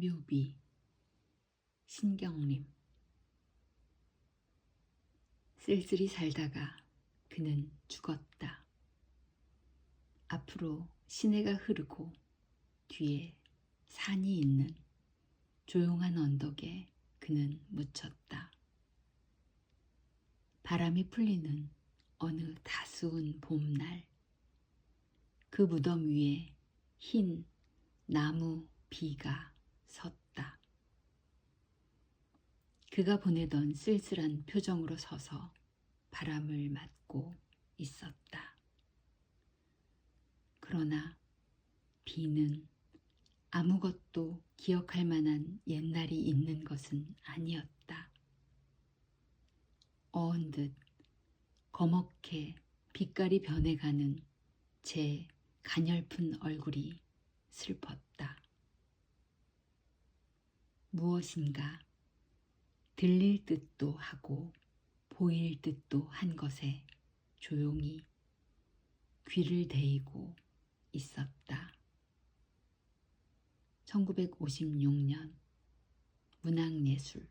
묘비 신경림 쓸쓸히 살다가 그는 죽었다. 앞으로 시내가 흐르고 뒤에 산이 있는 조용한 언덕에 그는 묻혔다. 바람이 풀리는 어느 다스운 봄날, 그 무덤 위에 흰 나무 비가 섰다. 그가 보내던 쓸쓸한 표정으로 서서 바람을 맞고 있었다. 그러나 비는 아무것도 기억할 만한 옛날이 있는 것은 아니었다. 어은 듯 거먹게 빛깔이 변해가는 제 가냘픈 얼굴이 슬펐다. 무엇인가 들릴 듯도 하고 보일 듯도 한 것에 조용히 귀를 대이고 있었다. 1956년 문학예술